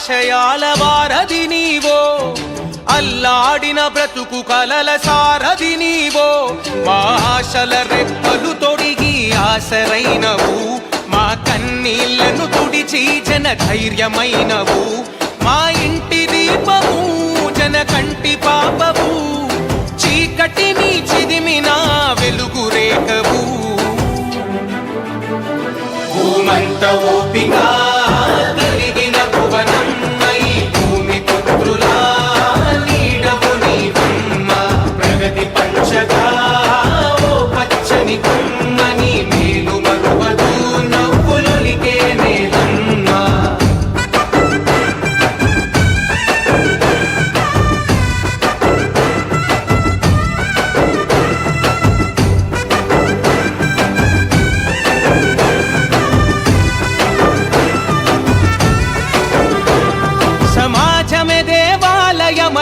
ఆశయాల వారధి నీవో అల్లాడిన బ్రతుకు కలల సారధి నీవో. మా ఆశల రెప్పలు తొడిగి ఆశరైనవు మా కన్నీళ్ళను తుడిచి జన ధైర్యమైనవు మా ఇంటి దీపము జన కంటి పాపవు చీకటిని చిదిమిన వెలుగు రేఖవు. భూమంత ఓపిక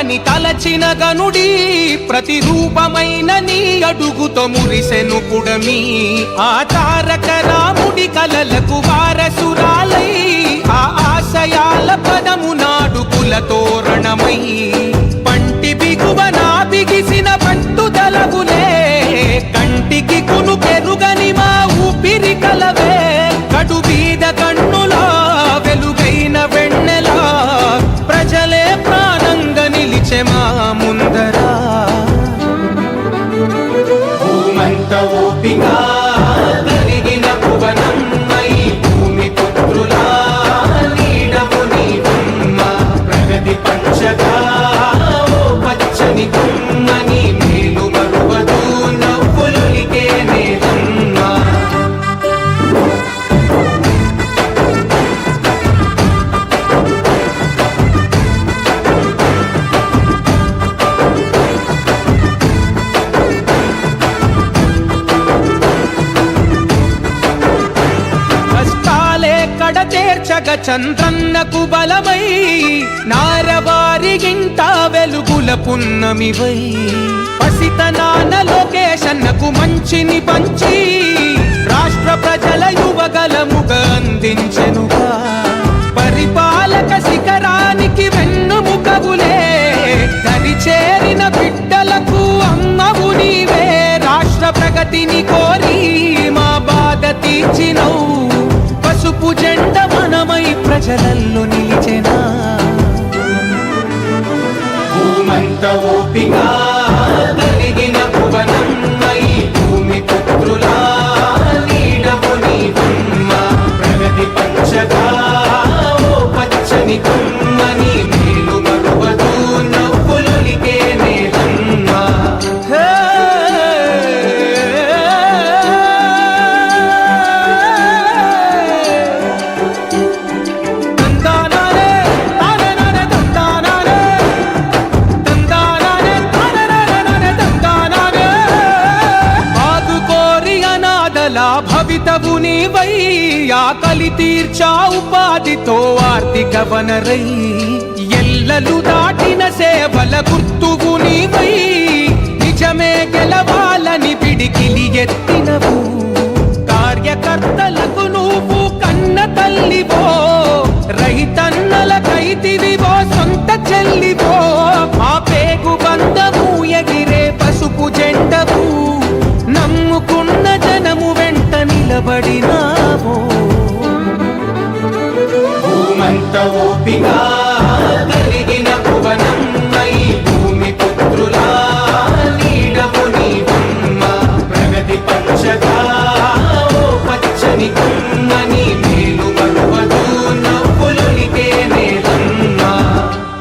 దేవాలయమని తలచిన గనుడి ప్రతిరూపమైన నీ అడుగుతో మురిసెను పుడమి ఆ చేర్చగ చంద్రన్నకు బలమై నారవారిగింట వెలుగుల పున్నమివై. పసితనాన లోకేశన్నకు మంచిని పంచి రాష్ట్ర ప్రజల యువగలముగ అందించెనుగా. పరిపాలక శిఖరానికి వెన్నుముకగులే దరిచే మనమై ప్రజలల్లో నిలిచెనా? భూమంత ఓపిక కలిగిన భువనం అలా భవితవు నీవై ఆకలి తీర్చా ఉపాధితో ఆర్థిక వనరై. ఎల్లలు దాటిన సేవల గుర్తువు నీవై నిలబడినావో భూమంత ఓపిక